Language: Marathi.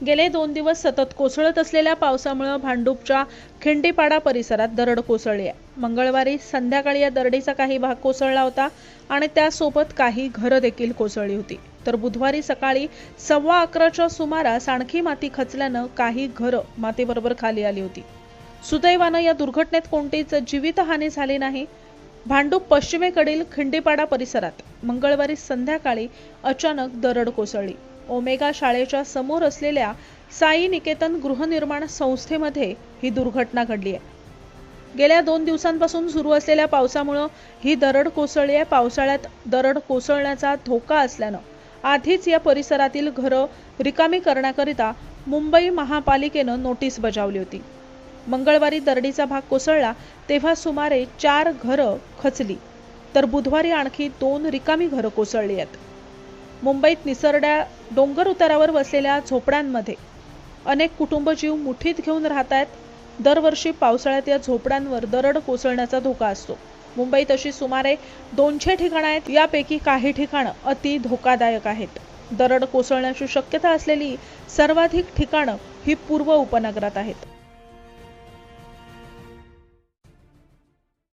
गेले दोन दिवस सतत कोसळत असलेल्या पावसामुळे भांडूपच्या खिंडीपाडा परिसरात दरड कोसळली आहे. मंगळवारी संध्याकाळी या दरडीचा काही भाग कोसळला होता आणि त्यासोबत काही घरं देखील कोसळली होती. तर बुधवारी सकाळी सव्वा अकराच्या सुमारास आणखी माती खचल्यानं काही घरं मातीबरोबर खाली आली होती. सुदैवानं या दुर्घटनेत कोणतीच जीवितहानी झाली नाही. भांडूप पश्चिमेकडील खिंडीपाडा परिसरात मंगळवारी संध्याकाळी अचानक दरड कोसळली. ओमेगा शाळेच्या समोर असलेल्या साई निकेतन गृहनिर्माण संस्थेमध्ये ही दुर्घटना घडली आहे. गेल्या दोन दिवसांपासून सुरू असलेल्या पावसामुळं ही दरड कोसळली आहे. पावसाळ्यात दरड कोसळण्याचा धोका असल्यानं आधीच या परिसरातील घरं रिकामी करण्याकरिता मुंबई महापालिकेनं नोटीस बजावली होती. मंगळवारी दरडीचा भाग कोसळला तेव्हा सुमारे चार घरं खचली. तर बुधवारी आणखी दोन रिकामी घरं कोसळली आहेत. मुंबईत निसरड्या डोंगर उतारावर वसलेल्या झोपड्यांमध्ये अनेक कुटुंब जीव मुठीत घेऊन राहत आहेत दरवर्षी पावसाळ्यात या झोपड्यांवर दरड कोसळण्याचा धोका असतो. मुंबईत अशी सुमारे दोनशे ठिकाणं आहेत. यापैकी काही ठिकाणं अति धोकादायक आहेत. दरड कोसळण्याची शक्यता असलेली सर्वाधिक ठिकाणं ही पूर्व उपनगरात आहेत.